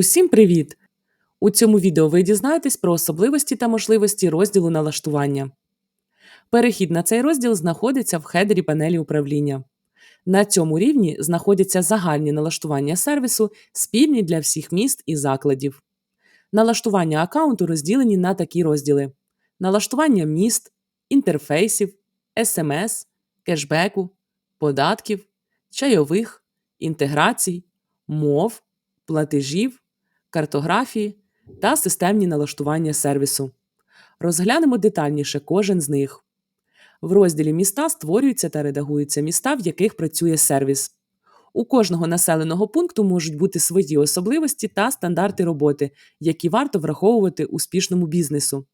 Усім привіт! У цьому відео ви дізнаєтесь про особливості та можливості розділу налаштування. Перехід на цей розділ знаходиться в хедері панелі управління. На цьому рівні знаходяться загальні налаштування сервісу, спільні для всіх міст і закладів. Налаштування аккаунту розділені на такі розділи: налаштування міст, інтерфейсів, СМС, кешбеку, податків, чайових, інтеграцій, мов, платежів, картографії та системні налаштування сервісу. Розглянемо детальніше кожен з них. В розділі міста створюються та редагуються міста, в яких працює сервіс. У кожного населеного пункту можуть бути свої особливості та стандарти роботи, які варто враховувати успішному бізнесу.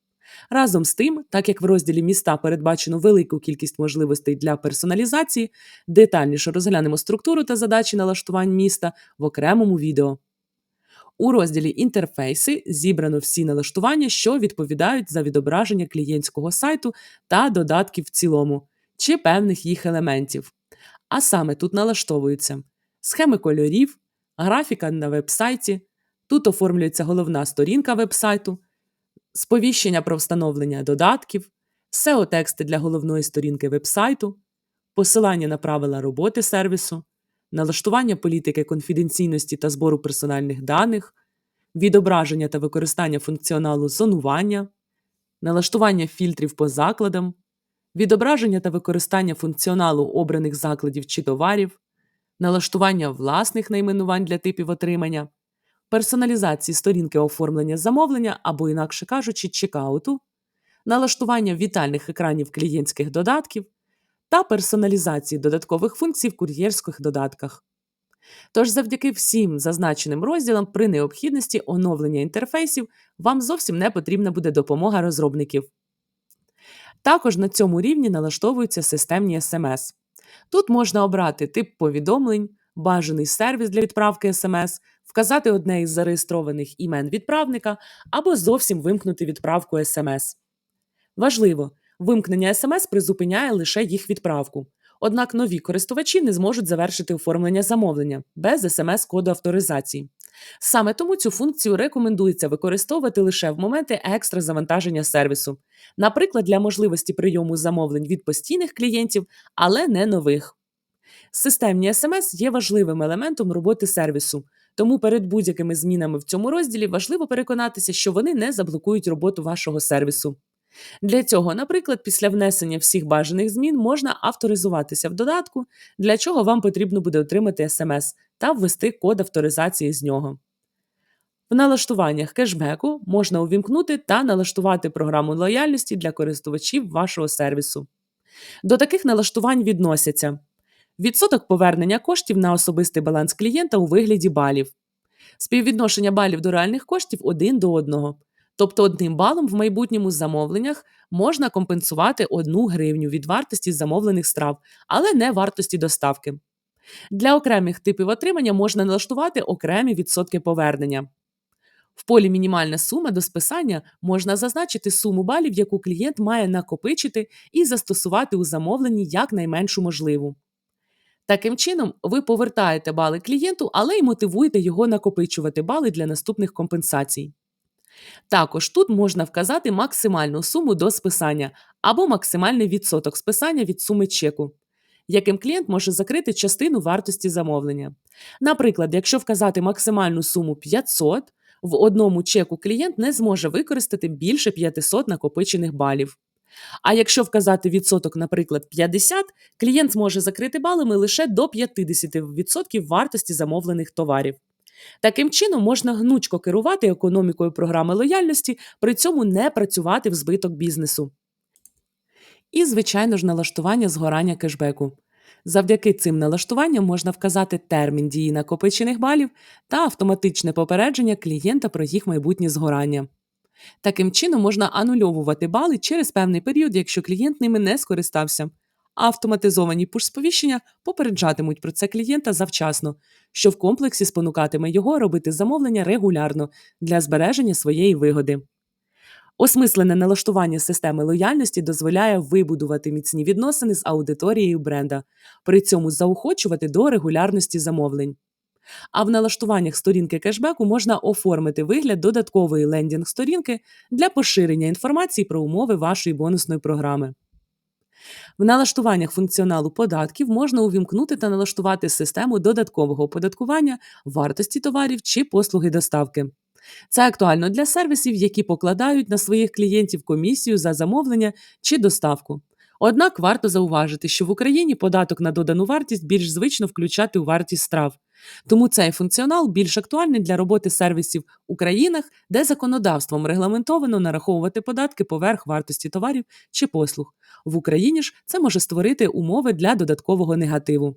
Разом з тим, так як в розділі міста передбачено велику кількість можливостей для персоналізації, детальніше розглянемо структуру та задачі налаштувань міста в окремому відео. У розділі Інтерфейси зібрано всі налаштування, що відповідають за відображення клієнтського сайту та додатків в цілому, чи певних їх елементів. А саме тут налаштовуються схеми кольорів, графіка на веб-сайті, тут оформлюється головна сторінка веб-сайту, сповіщення про встановлення додатків, SEO-тексти для головної сторінки веб-сайту, посилання на правила роботи сервісу, налаштування політики конфіденційності та збору персональних даних, відображення та використання функціоналу зонування, налаштування фільтрів по закладам, відображення та використання функціоналу обраних закладів чи товарів, налаштування власних найменувань для типів отримання, персоналізації сторінки оформлення замовлення або, інакше кажучи, чекауту, налаштування вітальних екранів клієнтських додатків та персоналізації додаткових функцій в кур'єрських додатках. Тож, завдяки всім зазначеним розділам, при необхідності оновлення інтерфейсів вам зовсім не потрібна буде допомога розробників. Також на цьому рівні налаштовуються системні SMS. Тут можна обрати тип повідомлень, бажаний сервіс для відправки SMS, вказати одне із зареєстрованих імен відправника або зовсім вимкнути відправку SMS. Важливо, вимкнення SMS призупиняє лише їх відправку. Однак нові користувачі не зможуть завершити оформлення замовлення без SMS-коду авторизації. Саме тому цю функцію рекомендується використовувати лише в моменти екстра завантаження сервісу, наприклад, для можливості прийому замовлень від постійних клієнтів, але не нових. Системні SMS є важливим елементом роботи сервісу, тому перед будь-якими змінами в цьому розділі важливо переконатися, що вони не заблокують роботу вашого сервісу. Для цього, наприклад, після внесення всіх бажаних змін можна авторизуватися в додатку, для чого вам потрібно буде отримати смс та ввести код авторизації з нього. В налаштуваннях кешбеку можна увімкнути та налаштувати програму лояльності для користувачів вашого сервісу. До таких налаштувань відносяться відсоток повернення коштів на особистий баланс клієнта у вигляді балів, співвідношення балів до реальних коштів один до одного. Тобто одним балом в майбутньому замовленнях можна компенсувати одну гривню від вартості замовлених страв, але не вартості доставки. Для окремих типів отримання можна налаштувати окремі відсотки повернення. В полі мінімальна сума до списання можна зазначити суму балів, яку клієнт має накопичити і застосувати у замовленні якнайменшу можливу. Таким чином, ви повертаєте бали клієнту, але й мотивуєте його накопичувати бали для наступних компенсацій. Також тут можна вказати максимальну суму до списання або максимальний відсоток списання від суми чеку, яким клієнт може закрити частину вартості замовлення. Наприклад, якщо вказати максимальну суму 500, в одному чеку клієнт не зможе використати більше 500 накопичених балів. А якщо вказати відсоток, наприклад, 50, клієнт зможе закрити балами лише до 50% вартості замовлених товарів. Таким чином можна гнучко керувати економікою програми лояльності, при цьому не працювати в збиток бізнесу. І, звичайно ж, налаштування згорання кешбеку. Завдяки цим налаштуванням можна вказати термін дії накопичених балів та автоматичне попередження клієнта про їх майбутнє згорання. Таким чином можна анульовувати бали через певний період, якщо клієнт ними не скористався а автоматизовані пуш-сповіщення попереджатимуть про це клієнта завчасно, що в комплексі спонукатиме його робити замовлення регулярно для збереження своєї вигоди. Осмислене налаштування системи лояльності дозволяє вибудувати міцні відносини з аудиторією бренда, при цьому заохочувати до регулярності замовлень. А в налаштуваннях сторінки кешбеку можна оформити вигляд додаткової лендінг-сторінки для поширення інформації про умови вашої бонусної програми. В налаштуваннях функціоналу податків можна увімкнути та налаштувати систему додаткового оподаткування вартості товарів чи послуги доставки. Це актуально для сервісів, які покладають на своїх клієнтів комісію за замовлення чи доставку. Однак варто зауважити, що в Україні податок на додану вартість більш звично включати у вартість страв. Тому цей функціонал більш актуальний для роботи сервісів у країнах, де законодавством регламентовано нараховувати податки поверх вартості товарів чи послуг. В Україні ж це може створити умови для додаткового негативу.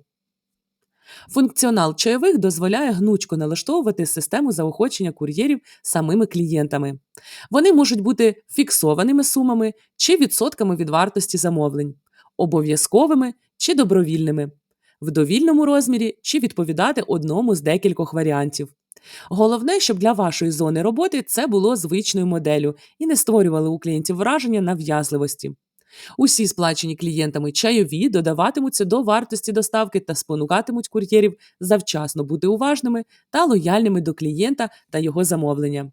Функціонал чайових дозволяє гнучко налаштовувати систему заохочення кур'єрів самими клієнтами. Вони можуть бути фіксованими сумами чи відсотками від вартості замовлень, обов'язковими чи добровільними, в довільному розмірі чи відповідати одному з декількох варіантів. Головне, щоб для вашої зони роботи це було звичною моделлю і не створювали у клієнтів враження нав'язливості. Усі сплачені клієнтами чайові додаватимуться до вартості доставки та спонукатимуть кур'єрів завчасно бути уважними та лояльними до клієнта та його замовлення.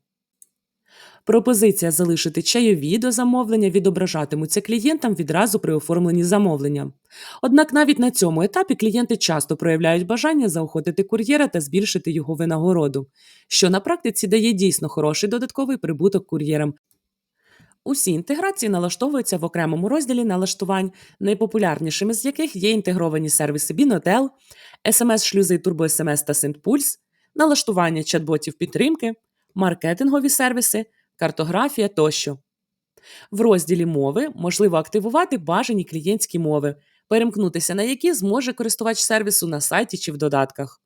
Пропозиція залишити чайові до замовлення відображатимуться клієнтам відразу при оформленні замовлення. Однак навіть на цьому етапі клієнти часто проявляють бажання заохотити кур'єра та збільшити його винагороду, що на практиці дає дійсно хороший додатковий прибуток кур'єрам, Усі інтеграції налаштовуються в окремому розділі налаштувань, найпопулярнішими з яких є інтегровані сервіси Binotel, SMS-шлюзи TurboSMS та SendPulse, налаштування чат-ботів підтримки, маркетингові сервіси, картографія тощо. В розділі мови можливо активувати бажані клієнтські мови, перемкнутися на які зможе користувач сервісу на сайті чи в додатках.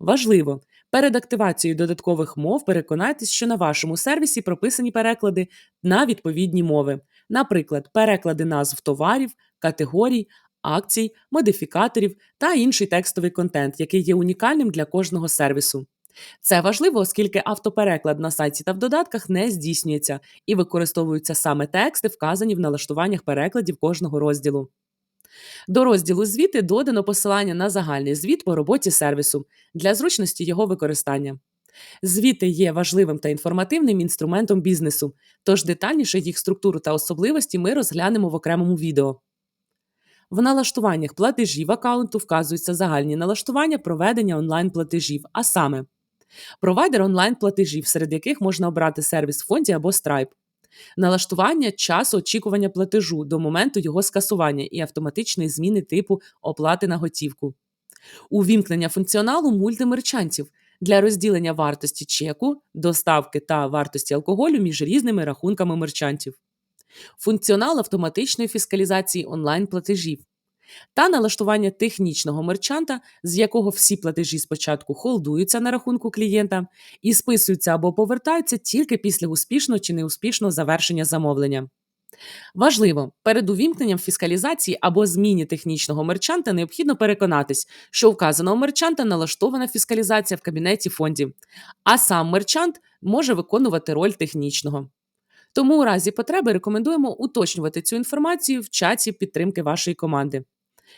Важливо, Перед активацією додаткових мов переконайтесь, що на вашому сервісі прописані переклади на відповідні мови, наприклад, переклади назв товарів, категорій, акцій, модифікаторів та інший текстовий контент, який є унікальним для кожного сервісу. Це важливо, оскільки автопереклад на сайті та в додатках не здійснюється і використовуються саме тексти, вказані в налаштуваннях перекладів кожного розділу. До розділу звіти додано посилання на загальний звіт по роботі сервісу для зручності його використання. Звіти є важливим та інформативним інструментом бізнесу, тож детальніше їх структуру та особливості ми розглянемо в окремому відео. В налаштуваннях платежів аккаунту вказуються загальні налаштування проведення онлайн-платежів, а саме провайдер онлайн-платежів, серед яких можна обрати сервіс в фонді або Stripe, налаштування часу очікування платежу до моменту його скасування і автоматичної зміни типу оплати на готівку, увімкнення функціоналу мультимерчантів для розділення вартості чеку, доставки та вартості алкоголю між різними рахунками мерчантів, функціонал автоматичної фіскалізації онлайн-платежів. Та налаштування технічного мерчанта, з якого всі платежі спочатку холдуються на рахунку клієнта і списуються або повертаються тільки після успішного чи неуспішного завершення замовлення. Важливо, перед увімкненням фіскалізації або зміні технічного мерчанта необхідно переконатись, що вказаного мерчанта налаштована фіскалізація в кабінеті фондів, а сам мерчант може виконувати роль технічного. Тому у разі потреби рекомендуємо уточнювати цю інформацію в чаті підтримки вашої команди.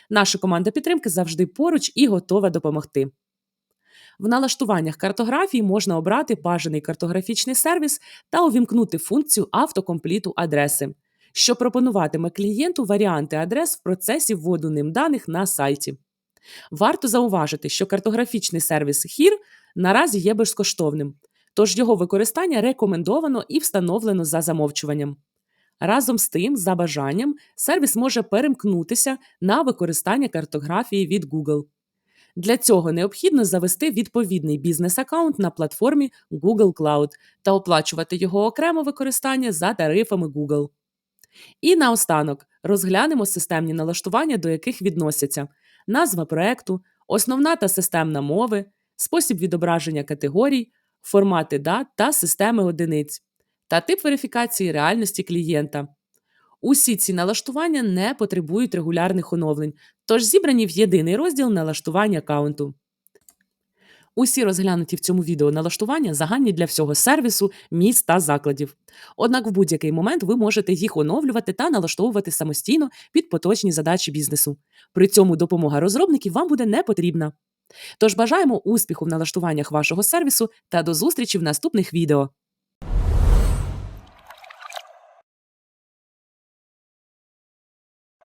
Наша команда підтримки завжди поруч і готова допомогти. В налаштуваннях картографії можна обрати бажаний картографічний сервіс та увімкнути функцію автокомпліту адреси, що пропонуватиме клієнту варіанти адрес в процесі вводу ним даних на сайті. Варто зауважити, що картографічний сервіс HIR наразі є безкоштовним, тож його використання рекомендовано і встановлено за замовчуванням. Разом з тим, за бажанням, сервіс може перемкнутися на використання картографії від Google. Для цього необхідно завести відповідний бізнес-аккаунт на платформі Google Cloud та оплачувати його окремо використання за тарифами Google. І наостанок розглянемо системні налаштування, до яких відносяться назва проекту, основна та системна мови, спосіб відображення категорій, формати дат та системи одиниць та тип верифікації реальності клієнта. Усі ці налаштування не потребують регулярних оновлень, тож зібрані в єдиний розділ налаштування аккаунту. Усі розглянуті в цьому відео налаштування загальні для всього сервісу, міст та закладів. Однак в будь-який момент ви можете їх оновлювати та налаштовувати самостійно під поточні задачі бізнесу. При цьому допомога розробників вам буде не потрібна. Тож бажаємо успіху в налаштуваннях вашого сервісу та до зустрічі в наступних відео.